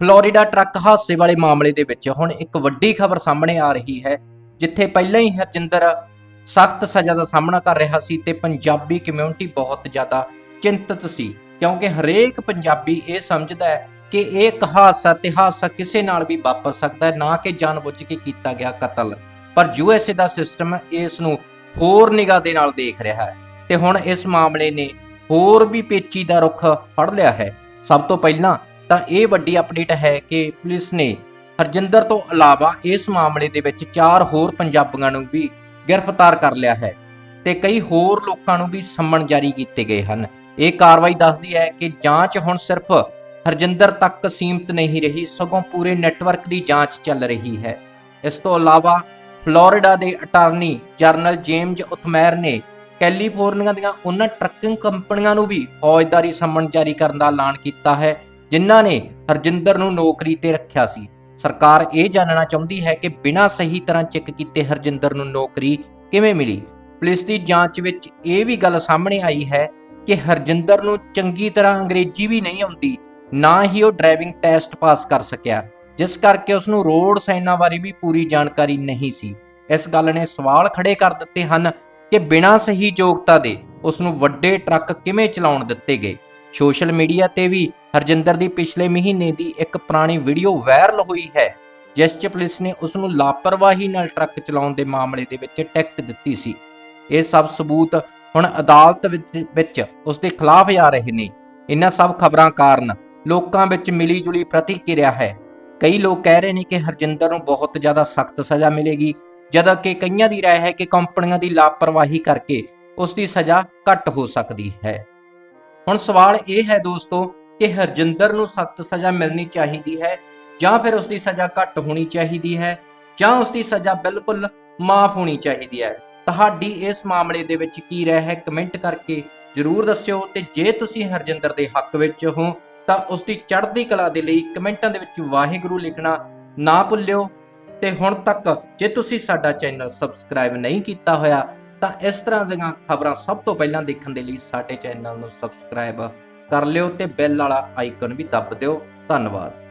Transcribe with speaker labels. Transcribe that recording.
Speaker 1: Florida truck ਹਾਦਸੇ ਵਾਲੇ ਮਾਮਲੇ ਦੇ ਵਿੱਚ ਹੁਣ ਇੱਕ ਵੱਡੀ ਖਬਰ ਸਾਹਮਣੇ ਆ ਰਹੀ ਹੈ, ਜਿੱਥੇ ਪਹਿਲਾਂ ਹੀ ਹਰਜਿੰਦਰ ਸਖਤ ਸਜ਼ਾ ਦਾ ਸਾਹਮਣਾ ਕਰ ਰਿਹਾ ਸੀ ਤੇ ਪੰਜਾਬੀ ਕਮਿਊਨਿਟੀ ਬਹੁਤ ਜ਼ਿਆਦਾ ਚਿੰਤਤ ਸੀ, ਕਿਉਂਕਿ ਹਰੇਕ ਪੰਜਾਬੀ ਇਹ ਸਮਝਦਾ ਹੈ ਕਿ ਇਹ ਇੱਕ ਹਾਦਸਾ ਤੇ ਹਾਦਸਾ ਕਿਸੇ ਨਾਲ ਵੀ ਵਾਪਰ ਸਕਦਾ ਹੈ, ਨਾ ਕਿ ਜਾਣਬੁੱਝ ਕੇ ਕੀਤਾ ਗਿਆ ਕਤਲ। ਪਰ ਯੂਐਸਏ ਦਾ ਸਿਸਟਮ ਇਸ ਨੂੰ ਹੋਰ ਨਿਗਾਹ ਦੇ ਨਾਲ ਦੇਖ ਰਿਹਾ ਹੈ ਤੇ ਹੁਣ ਇਸ ਮਾਮਲੇ ਨੇ ਹੋਰ ਵੀ ਪੇਚੀਦਾ ਰੁਖ ਫੜ ਲਿਆ ਹੈ। ਸਭ ਤੋਂ ਪਹਿਲਾਂ ਤਾਂ ਇਹ ਵੱਡੀ ਅਪਡੇਟ ਹੈ ਕਿ ਪੁਲਿਸ ਨੇ ਹਰਜਿੰਦਰ ਤੋਂ ਇਲਾਵਾ ਇਸ ਮਾਮਲੇ ਦੇ ਵਿੱਚ ਚਾਰ ਹੋਰ ਪੰਜਾਬੀਆਂ ਨੂੰ ਵੀ ਗ੍ਰਿਫਤਾਰ ਕਰ ਲਿਆ ਹੈ ਤੇ ਕਈ ਹੋਰ ਲੋਕਾਂ ਨੂੰ ਵੀ ਸੰਮਣ ਜਾਰੀ ਕੀਤੇ ਗਏ ਹਨ। ਇਹ ਕਾਰਵਾਈ ਦੱਸਦੀ ਹੈ ਕਿ ਜਾਂਚ ਹੁਣ ਸਿਰਫ ਹਰਜਿੰਦਰ ਤੱਕ ਸੀਮਤ ਨਹੀਂ ਰਹੀ, ਸਗੋਂ ਪੂਰੇ ਨੈਟਵਰਕ ਦੀ ਜਾਂਚ ਚੱਲ ਰਹੀ ਹੈ। ਇਸ ਤੋਂ ਇਲਾਵਾ ਫਲੋਰੀਡਾ ਦੇ ਅਟਾਰਨੀ ਜਨਰਲ ਜੇਮਜ਼ ਉਥਮੈਰ ਨੇ ਕੈਲੀਫੋਰਨੀਆ ਦੀਆਂ ਉਹਨਾਂ ਟਰੱਕਿੰਗ ਕੰਪਨੀਆਂ ਨੂੰ ਵੀ ਫੌਜਦਾਰੀ ਸੰਮਣ ਜਾਰੀ ਕਰਨ ਦਾ ਐਲਾਨ ਕੀਤਾ ਹੈ। ਜਿਨ੍ਹਾਂ ਨੇ ਹਰਜਿੰਦਰ ਨੂੰ ਨੌਕਰੀ ਤੇ ਰੱਖਿਆ ਸੀ। ਸਰਕਾਰ ਇਹ ਜਾਣਨਾ ਚਾਹੁੰਦੀ ਹੈ ਕਿ ਬਿਨਾਂ ਸਹੀ ਤਰ੍ਹਾਂ ਚੈੱਕ ਕੀਤੇ ਹਰਜਿੰਦਰ ਨੂੰ ਨੌਕਰੀ ਕਿਵੇਂ ਮਿਲੀ? ਪੁਲਿਸ ਦੀ ਜਾਂਚ ਵਿੱਚ ਇਹ ਵੀ ਗੱਲ ਸਾਹਮਣੇ ਆਈ ਹੈ ਕਿ ਹਰਜਿੰਦਰ ਨੂੰ ਚੰਗੀ ਤਰ੍ਹਾਂ ਅੰਗਰੇਜ਼ੀ ਵੀ ਨਹੀਂ ਆਉਂਦੀ, ਨਾ ਹੀ ਉਹ ਡਰਾਈਵਿੰਗ ਟੈਸਟ ਪਾਸ ਕਰ ਸਕਿਆ, ਜਿਸ ਕਰਕੇ ਉਸ ਨੂੰ ਰੋਡ ਸਾਈਨਾਂ ਬਾਰੇ ਵੀ ਪੂਰੀ ਜਾਣਕਾਰੀ ਨਹੀਂ ਸੀ। ਇਸ ਗੱਲ ਨੇ ਸਵਾਲ ਖੜੇ ਕਰ ਦਿੱਤੇ ਹਨ ਕਿ ਬਿਨਾਂ ਸਹੀ ਯੋਗਤਾ ਦੇ ਉਸ ਨੂੰ ਵੱਡੇ ਟਰੱਕ ਕਿਵੇਂ ਚਲਾਉਣ ਦਿੱਤੇ ਗਏ? ਸੋਸ਼ਲ ਮੀਡੀਆ ਤੇ ਵੀ ਹਰਜਿੰਦਰ ਦੀ ਪਿਛਲੇ ਮਹੀਨੇ ਦੀ ਇੱਕ ਪੁਰਾਣੀ ਵੀਡੀਓ ਵਾਇਰਲ ਹੋਈ ਹੈ, ਜਿਸ 'ਚ ਪੁਲਿਸ ਨੇ ਉਸ ਨੂੰ ਲਾਪਰਵਾਹੀ ਨਾਲ ਟਰੱਕ ਚਲਾਉਣ ਦੇ ਮਾਮਲੇ ਦੇ ਵਿੱਚ ਟਿਕਟ ਦਿੱਤੀ ਸੀ। ਇਹ ਸਭ ਸਬੂਤ ਹੁਣ ਅਦਾਲਤ ਵਿੱਚ ਵਿੱਚ ਉਸ ਦੇ ਖਿਲਾਫ ਆ ਰਹੇ ਨੇ। ਇਹਨਾਂ ਸਭ ਖਬਰਾਂ ਕਾਰਨ ਲੋਕਾਂ ਵਿੱਚ ਮਿਲੀ ਜੁਲੀ ਪ੍ਰਤੀਕਿਰਿਆ ਹੈ। ਕਈ ਲੋਕ ਕਹਿ ਰਹੇ ਨੇ ਕਿ ਹਰਜਿੰਦਰ ਨੂੰ ਬਹੁਤ ਜ਼ਿਆਦਾ ਸਖਤ ਸਜ਼ਾ ਮਿਲੇਗੀ ਜਦੋਂ ਕਿ ਕਈਆਂ ਦੀ ਰਾਏ ਹੈ ਕਿ ਕੰਪਨੀਆਂ ਦੀ ਲਾਪਰਵਾਹੀ ਕਰਕੇ ਉਸ ਦੀ ਸਜ਼ਾ ਘੱਟ ਹੋ ਸਕਦੀ ਹੈ। ਹੁਣ ਸਵਾਲ ਇਹ ਹੈ ਦੋਸਤੋ ਕਿ ਹਰਜਿੰਦਰ ਨੂੰ ਸਖਤ ਸਜ਼ਾ ਮਿਲਣੀ ਚਾਹੀਦੀ ਹੈ ਜਾਂ ਫਿਰ ਉਸ ਦੀ ਸਜ਼ਾ ਘੱਟ ਹੋਣੀ ਚਾਹੀਦੀ ਹੈ ਜਾਂ ਉਸ ਦੀ ਸਜ਼ਾ ਬਿਲਕੁਲ ਮਾਫ ਹੋਣੀ ਚਾਹੀਦੀ ਹੈ। ਤੁਹਾਡੀ ਇਸ ਮਾਮਲੇ ਦੇ ਵਿੱਚ ਕੀ ਰਾਏ ਹੈ ਕਮੈਂਟ ਕਰਕੇ ਜਰੂਰ ਦੱਸਿਓ ਤੇ ਜੇ ਤੁਸੀਂ ਹਰਜਿੰਦਰ ਦੇ ਹੱਕ ਵਿੱਚ ਹੋ ਤਾਂ ਉਸ ਦੀ ਚੜ੍ਹਦੀ ਕਲਾ ਦੇ ਲਈ ਕਮੈਂਟਾਂ ਦੇ ਵਿੱਚ ਵਾਹਿਗੁਰੂ ਲਿਖਣਾ ਨਾ ਭੁੱਲਿਓ। ਤੇ ਹੁਣ ਤੱਕ ਜੇ ਤੁਸੀਂ ਸਾਡਾ ਚੈਨਲ ਸਬਸਕ੍ਰਾਈਬ ਨਹੀਂ ਕੀਤਾ ਹੋਇਆ ਤਾਂ ਇਸ ਤਰ੍ਹਾਂ ਦੀਆਂ ਖਬਰਾਂ ਸਭ ਤੋਂ ਪਹਿਲਾਂ ਦੇਖਣ ਦੇ ਲਈ ਸਾਡੇ ਚੈਨਲ ਨੂੰ ਸਬਸਕ੍ਰਾਈਬ ਕਰ ਲਿਓ ਤੇ ਬੈਲ ਵਾਲਾ ਆਈਕਨ ਵੀ ਦੱਬ ਦਿਓ। ਧੰਨਵਾਦ।